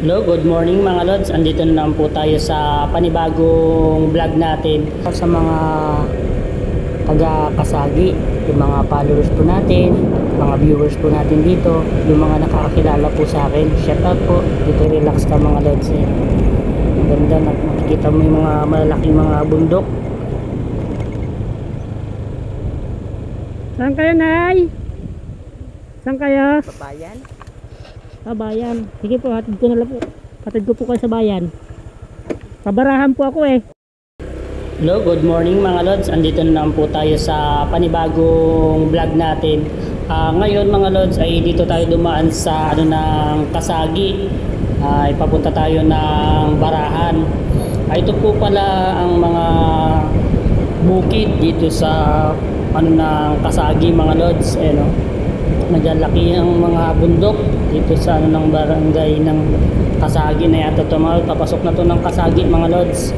Hello, good morning mga Lods. Andito na naman po tayo sa panibagong vlog natin sa mga taga-kasagi, yung mga followers po natin, mga viewers po natin dito, yung mga nakakakilala po sa akin. Shout out po. Dito relax ka mga Lods. Eh. Ang ganda na makikita mo yung mga malalaking mga bundok. Saan kayo, Nay? Saan kayo? Pabayan? Sa bayan. Sige po, hatid ko na lang po. Hatid ko po kayo sa bayan. Pabarahan po ako eh. Hello, good morning mga Lods. Andito na naman po tayo sa panibagong vlog natin. Ah, ngayon mga Lods ay dito tayo dumaan sa ano ng Kasagi. Ah, ipapunta tayo ng Barahan. Ah, ito po pala ang mga bukid dito sa ano ng Kasagi mga Lods. Eh? Nagyalaki ang mga bundok dito sa ano ng barangay ng Kasagi na yata ito mga. Papasok na to ng Kasagi mga Lods.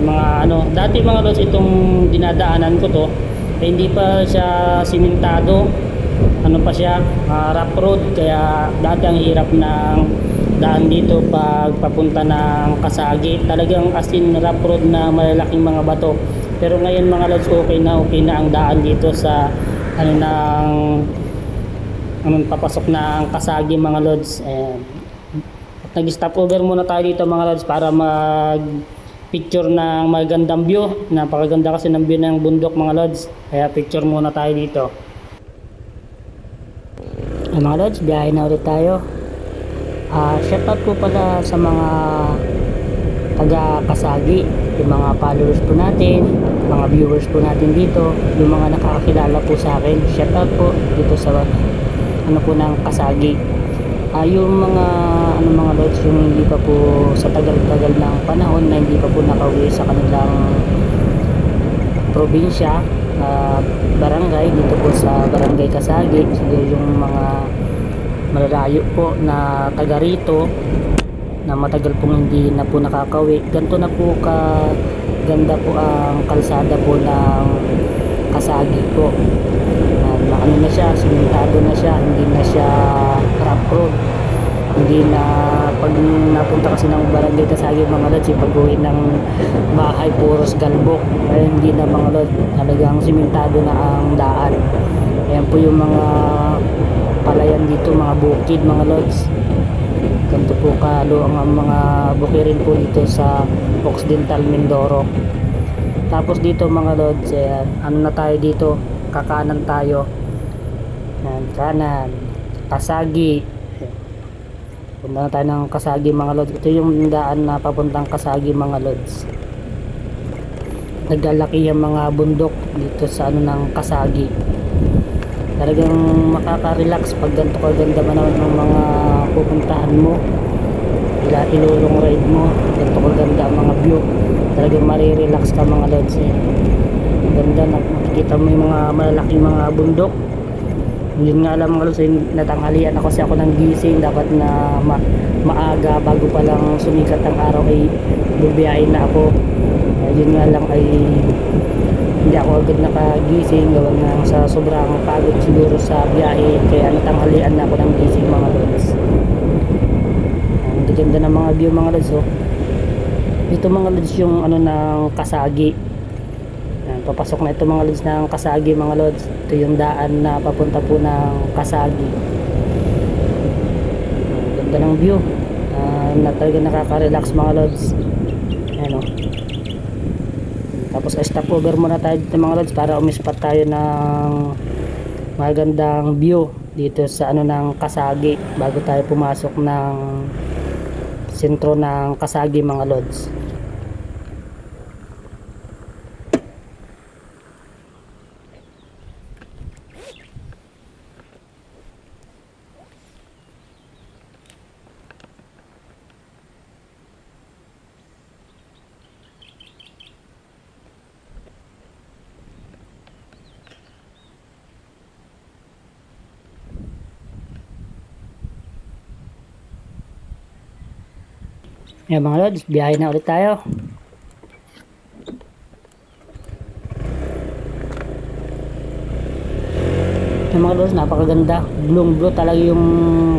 Yung mga ano dati mga lods itong dinadaanan ko to eh, hindi pa siya simentado. Ano pa siya? Ah, rough road. Kaya dati ang hirap ng daan dito pag papunta ng Kasagi. Talagang as in rough road na malalaking mga bato. Pero ngayon mga lods okay na okay na ang daan dito sa ano ng ano papasok na ang Kasagi mga lods Ayan. At nag-stop over muna tayo dito mga lods para mag picture ng magandang view. Napakaganda kasi ng view ng bundok mga lods. Kaya picture muna tayo dito. Ay, mga lods, biyahe na ulit tayo. Ah, shout out po pala sa mga taga Kasagi, yung mga followers po natin, mga viewers po natin dito, yung mga nakakakilala po sa akin. Shout out po dito sa ano po ng Kasagi. Ah, yung mga ano mga lods yung hindi pa po sa tagal-tagal ng panahon na hindi pa po nakauwi sa kanilang probinsya ah, barangay dito po sa barangay Kasagi siguro yung mga malalayo po na taga rito na matagal pong hindi na po nakakawi ganito na po ka ganda po ang kalsada po ng Kasagi po na ano na siya, simentado na siya, hindi na siya rough road. Hindi na, pag napunta kasi ng barangay Kasagi mga lods, yung pag-uwi ng bahay, puros galbok. Ay, hindi na mga lods, talagang simentado na ang daan. Ayan po yung mga palayan dito, mga bukid, mga lods. Ganito po kalo ang mga bukirin po dito sa Occidental Mindoro. Tapos dito mga lods, ayan, ano na tayo dito, kakanan tayo. Yan, kanan. Kasagi. Punta na tayo ng Kasagi mga lods. Ito yung daan na papuntang Kasagi mga lods. Naglalaki yung mga bundok dito sa ano ng Kasagi. Talagang makaka-relax pag ganito kaganda man ng mga pupuntahan mo. Ila ilulong ride mo. Ganito kaganda ang mga view. Talagang marirelax ka mga lods. Eh. Ganda na makikita mo yung mga malalaking mga bundok yun nga lang mga lods eh, natanghalian ako kasi ako ng gising dapat na ma maaga bago pa lang sumikat ang araw ay bubiyahin na ako yun nga lang ay hindi ako agad nakagising gawa ng sa sobrang pagod siguro sa biyahe kaya natanghalian na ako ng gising mga lods ang ganda ng mga view mga lods oh. dito mga lods yung ano ng kasagi Yan, papasok na ito mga lods ng Kasagi mga lods. Ito yung daan na papunta po ng Kasagi. Yan, Ganda ng view. Ah, na talaga nakaka-relax mga lods. Ayan o. Tapos stop muna tayo dito mga lods para umispat tayo ng magandang view dito sa ano ng Kasagi bago tayo pumasok ng sentro ng Kasagi mga lods. Yan mga lods, biyahe na ulit tayo. Yan mga lods, napakaganda. Blue blue talaga yung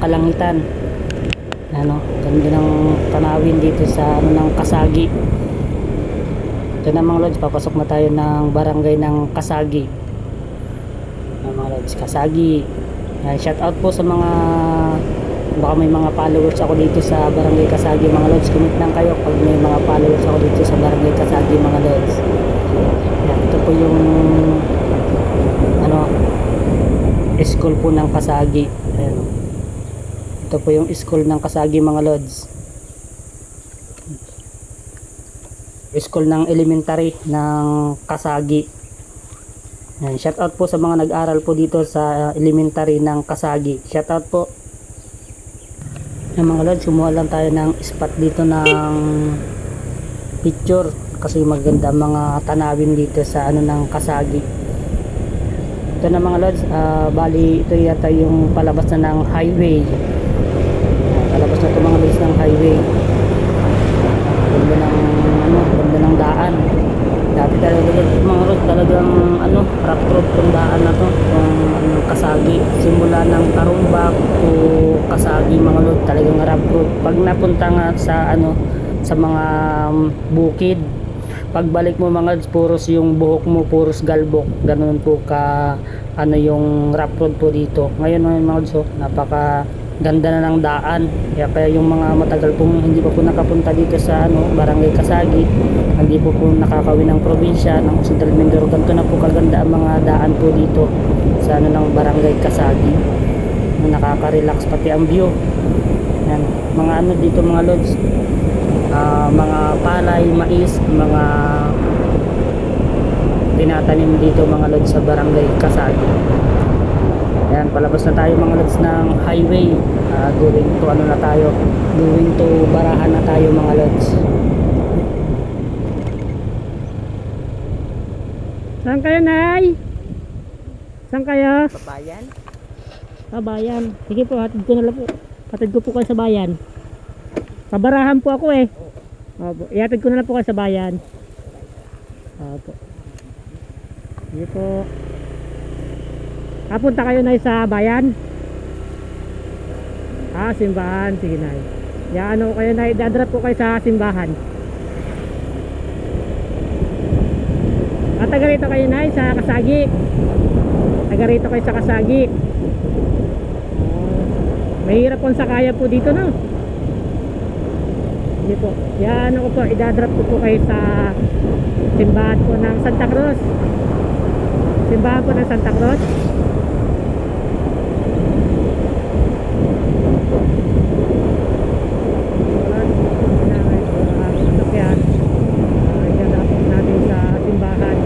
kalangitan. Ano, ganda ng tanawin dito sa ano ng Kasagi. Ito na mga lods, papasok na tayo ng barangay ng Kasagi. Ayan, mga lods, Kasagi. Ayan, shout out po sa mga baka may mga followers ako dito sa barangay Kasagi mga lods. Comment lang kayo pag may mga followers ako dito sa barangay Kasagi mga lods. Ayan, ito po yung ano school po ng Kasagi. Ayan. Ito po yung school ng Kasagi mga lods. School ng elementary ng Kasagi. Ayan, shout out po sa mga nag-aral po dito sa elementary ng Kasagi. Shout out po. Ayan, mga lods, kumuha lang tayo ng spot dito ng picture kasi maganda mga tanawin dito sa ano ng Kasagi. Ito na mga lods, ah, bali ito yata yung palabas na ng highway. Palabas na ito mga lods ng highway. Ganda ng ano, ganda ng daan. Dati talaga mga lods talagang ano, rough road tong daan na to, tong ano, Kasagi. Simula ng Tarumbak to Kasagi mga lods, talagang rough road. Pag napunta nga sa ano, sa mga um, bukid, pagbalik mo mga puros yung buhok mo puros galbok ganun po ka ano yung rough road po dito ngayon mga lods oh, napaka ganda na ng daan kaya, kaya yung mga matagal pong hindi pa po nakapunta dito sa ano barangay Kasagi hindi po po nakakawin ng probinsya ng Central Mindoro ganito na po kaganda ang mga daan po dito sa ano ng barangay Kasagi nakaka-relax pati ang view yan mga ano dito mga lods ah, mga palay, mais, mga tinatanim dito mga lods sa barangay Kasagi. Ayan, palabas na tayo mga lods ng highway. Ah, going to ano na tayo, going to Barahan na tayo mga lods. Saan kayo, Nay? Saan kayo? Babayan? Sa bayan. Sige po, hatid ko na lang po. Hatid ko po kayo sa bayan. Sa barahan po ako eh. Opo. Ihatid ko na lang po kayo sa bayan. Opo. Sige po. Kapunta kayo na sa bayan? Ah, simbahan. Sige na. Ya, ano kayo na, dadrop ko kayo sa simbahan. Ah, taga rito kayo na sa Kasagi. Taga rito kayo sa Kasagi. Ah, mahirap pong sakaya po dito, no? Hindi po. Yan ako po, idadrop ko po kayo sa simbahan po ng Santa Cruz. Simbahan po ng Santa Cruz. Wala, kailangan po ang sasakyan. Ah, idadrop po natin sa simbahan.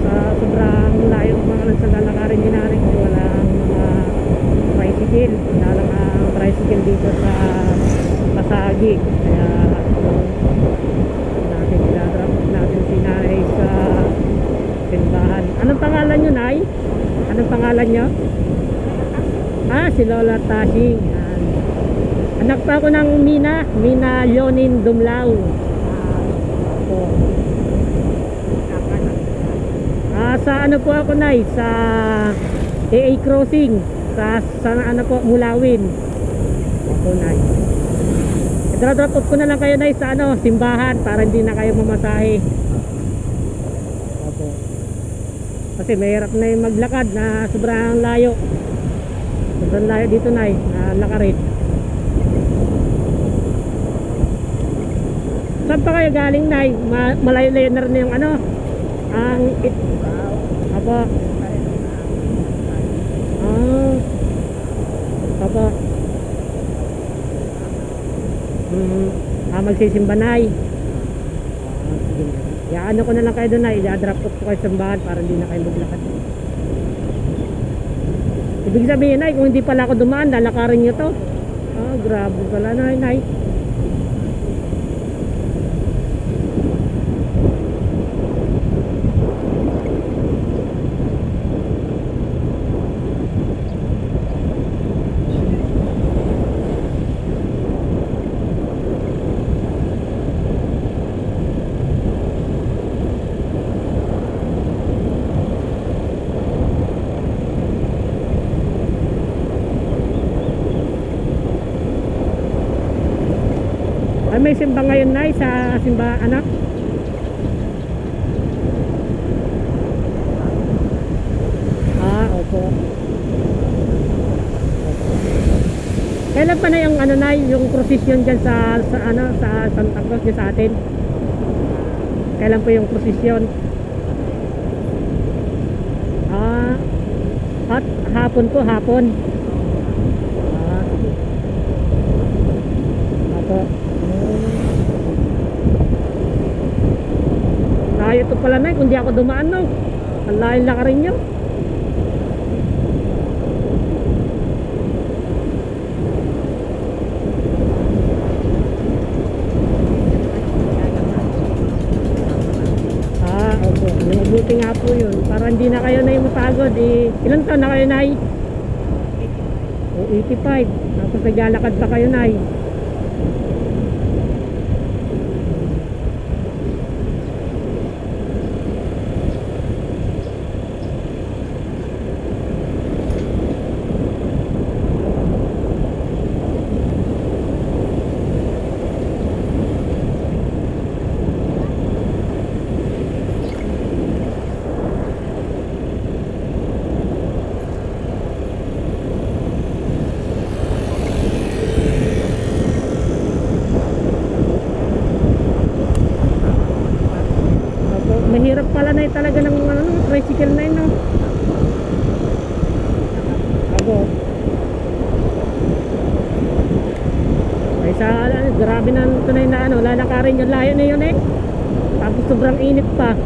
sa sobrang layo ng mga sa lalakarin din natin kung wala ang mga tricycle wala lang ang tricycle dito sa Pasagi kaya uh, natin idadrap natin si Nay sa simbahan anong pangalan nyo Nay? anong pangalan nyo? ah si Lola Tashing Yan. anak pa ako ng Mina Mina Leonin Dumlao ah, sa ano po ako nay sa AA Crossing sa sa ano po Mulawin. Ako nay. I-drop off ko na lang kayo nay sa ano simbahan para hindi na kayo mamasahe. Opo. Kasi mahirap na yung maglakad na sobrang layo. Sobrang layo dito nay. Na lakarin. Saan pa kayo galing nay? Ma malayo-layo na rin yung ano? Ang it apa ah. Apa hmm ah magsisimba nay. ah, sige na ya ano ko na lang kayo doon na i-drop off ko kayo sa simbahan para hindi na kayo maglakad. Ibig sabihin nay kung hindi pala ako dumaan lalakarin nyo to. Ah grabe pala nay nay Ah, may simba ngayon, Nay, sa simba, ano? Ah, opo. Kailan pa na yung ano na yung procession diyan sa sa ano sa Santa Cruz dyan sa atin? Kailan po yung procession? Ah, at hapon po, hapon. Ah. Apo. Layo to pala na, kundi ako dumaan no. Ang layo lang rin nyo. Ah, opo. Mabuti nga po yun. Para hindi na kayo na yung mapagod. Eh, ilan taon na kayo, Nay? O, 85. Tapos naglalakad pa kayo, Nay. Opo, mahirap pala na talaga ng ano, tricycle na yun, no? Opo. Ay sa, grabe na tunay na ano, lalakarin yung layo na yun eh. Tapos sobrang init pa.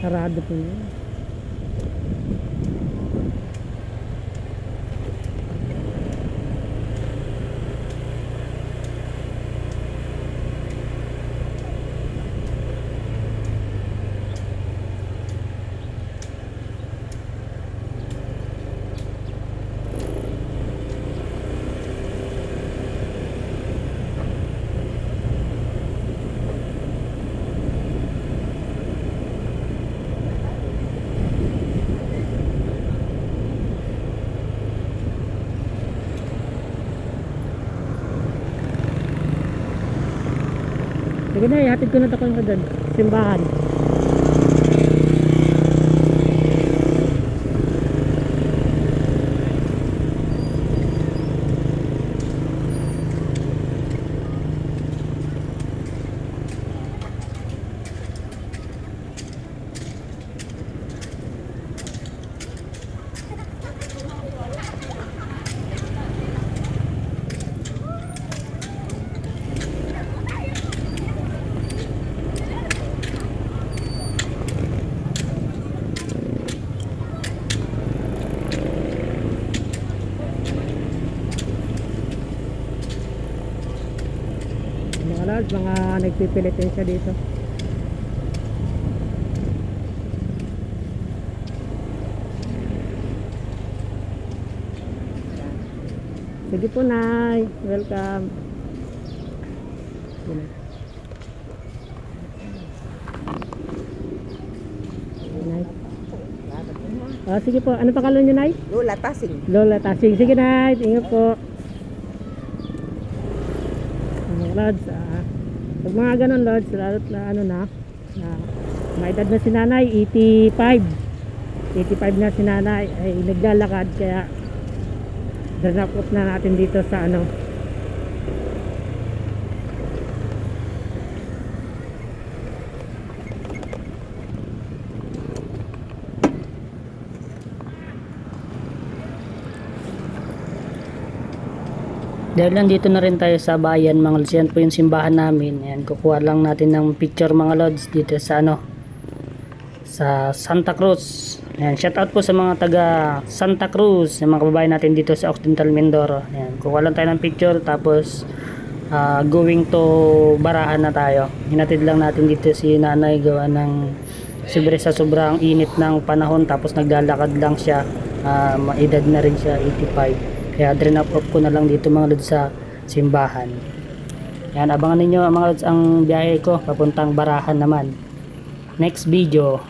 Sarado po yun. Sige na, ihatid ko na ito ko doon. Simbahan. Mga mga nagpipilitin siya dito. Sige po, Nay. Welcome. Nay. Ah, sige po. Ano pangalan niyo, Nay? Lola Tasing. Lola Tasing. Sige, Nay. Ingat po. Lods. Ah, pag mga ganun Lods, lalo't na ano na, na may edad na si nanay, 85. 85 na si nanay ay naglalakad kaya drop off na natin dito sa ano Dahil nandito na rin tayo sa bayan mga lods, yan po yung simbahan namin. Yan, kukuha lang natin ng picture mga lods dito sa ano, sa Santa Cruz. Yan, shout out po sa mga taga Santa Cruz, yung mga kababayan natin dito sa Occidental Mindoro. Yan, kukuha lang tayo ng picture tapos ah, going to Barahan na tayo. Hinatid lang natin dito si nanay gawa ng Siyempre sa sobrang init ng panahon tapos naglalakad lang siya. Ah, maedad na rin siya, 85. Kaya drain up off ko na lang dito mga lods sa simbahan. Yan, abangan ninyo mga lods ang biyahe ko papuntang Barahan naman. Next video,